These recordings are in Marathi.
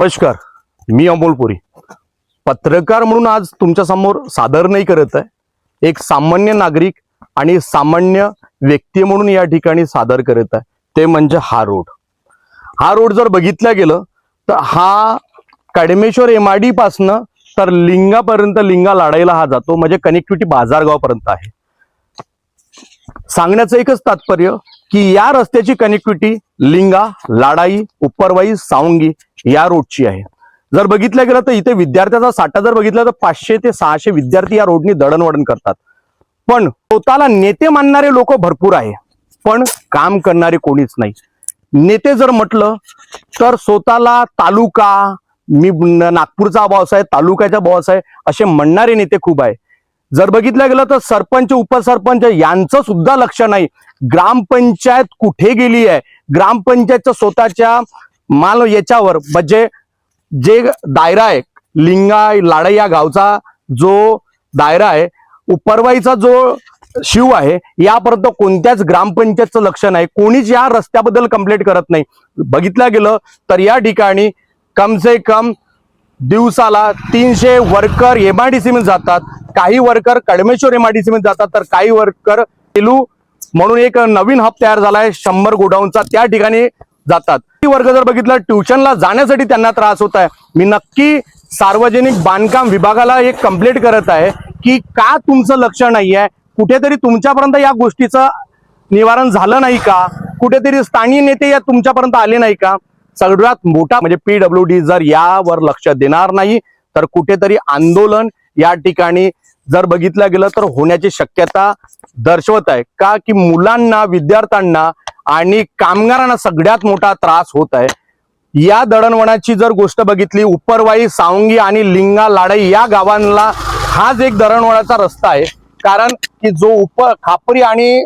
नमस्कार मी अमोलपुरी पत्रकार म्हणून आज तुमच्यासमोर सादर नाही करत आहे. एक सामान्य नागरिक आणि सामान्य व्यक्ती म्हणून या ठिकाणी सादर करत आहे. ते म्हणजे हा रोड. हा रोड जर बघितला गेलं तर हा कडमेश्वर एम आय पासनं तर लिंगापर्यंत लिंगा लाडायला हा जातो. म्हणजे कनेक्टिव्हिटी बाजारगावपर्यंत आहे. सांगण्याचं एकच तात्पर्य की या रस्त्याची कनेक्टिव्हिटी लिंगा लाडाई उपरवाई सावंगी या रोडची आहे. जर बघितलं गेलं तर इथे विद्यार्थ्याचा साठा जर बघितला तर पाचशे ते सहाशे विद्यार्थी या रोडनी दळणवळण करतात. पण स्वतःला नेते मानणारे लोक भरपूर आहे. पण काम करणारे कोणीच नाही. नेते जर म्हटलं तर स्वतःला तालुका मी नागपूरचा बॉस आहे तालुक्याचा बॉस आहे असे म्हणणारे नेते खूप आहे. जर बघितलं गेलं तर सरपंच उपसरपंच यांचं सुद्धा लक्ष नाही. ग्रामपंचायत कुठे गेली आहे? ग्रामपंचायतच्या स्वतःच्या माल याच्यावर म्हणजे जे दायरा आहे लिंगा लाडा या गावचा जो दायरा आहे उपरवाईचा जो शिव आहे यापर्यंत कोणत्याच ग्रामपंचायतचं लक्ष नाही. कोणीच या रस्त्याबद्दल कंप्लेंट करत नाही. बघितलं गेलं तर या ठिकाणी कम से कम दिवसाला तीनशे वर्कर एम डी मध्ये जातात. काही वर्कर कडमेश्वर एम डी मध्ये जातात. तर काही वर्कर सेलू म्हणून एक नवीन हब तयार झाला आहे शंभर गोडाऊनचा. त्या ठिकाणी जातात. ती वर्ग जर बघितलं ट्युशनला जाण्यासाठी त्यांना त्रास होत आहे. मी नक्की सार्वजनिक बांधकाम विभागाला एक कंप्लेंट करत आहे की का तुमचं लक्ष नाही आहे कुठेतरी तुमच्यापर्यंत या गोष्टीचं निवारण झालं नाही का? कुठेतरी स्थानिक नेते या तुमच्यापर्यंत आले नाही का? सगळ्यात मोठा म्हणजे पीडब्ल्यू डी जर यावर लक्ष देणार नाही तर कुठेतरी आंदोलन या ठिकाणी जर बघितलं गेलं तर होण्याची शक्यता दर्शवत आहे. का की मुलांना विद्यार्थ्यांना आणि कामगारांना सगळ्यात मोठा त्रास होत आहे. या दळणवळणाची जर गोष्ट बघितली उपरवाई सावंगी आणि लिंगा लाडाई या गावांना हाच एक दळणवळणाचा रस्ता आहे. कारण की जो उप खापरी आणि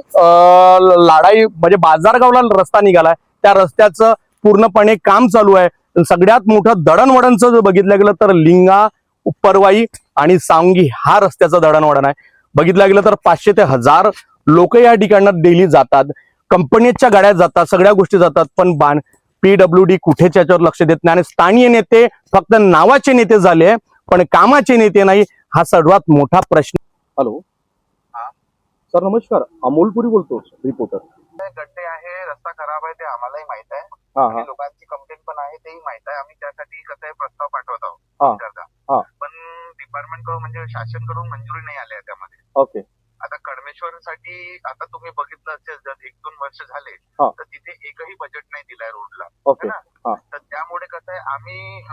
लाडाई म्हणजे बाजारगावला रस्ता निघालाय त्या रस्त्याचं पूर्णपणे काम चालू आहे. सगळ्यात मोठं दळणवळणचं जर बघितलं गेलं तर लिंगा उपरवाई आणि सावंगी हा रस्त्याचं दळणवळण आहे. बघितलं गेलं तर पाचशे ते हजार लोक या ठिकाणं डेली जातात. कंपनीच्या गाड्या जातात सगळ्या गोष्टी जातात पण बाण पीडब्ल्यू डी कुठेच याच्यावर लक्ष देत नाही आणि स्थानिक नेते फक्त नावाचे नेते झाले पण कामाचे नेते नाही हा सर्वात मोठा प्रश्न. हॅलो. सर नमस्कार. अमोलपुरी बोलतो रिपोर्टर. गड्डे आहे रस्ता खराब आहे ते आम्हालाही माहीत आहे. हा लोकांची कंप्लेंट पण आहे तेही माहीत आहे. आम्ही त्यासाठी कसं आहे प्रस्ताव पाठवत हा, आहोत हा. पण डिपार्टमेंटकडून म्हणजे शासनकडून मंजुरी नाही रामेश्वरसाठी आता तुम्ही बघितलं असेल जर एक दोन वर्ष झाले तर तिथे एकही बजेट नाही दिलाय रोडला तर त्यामुळे कसं आहे आम्ही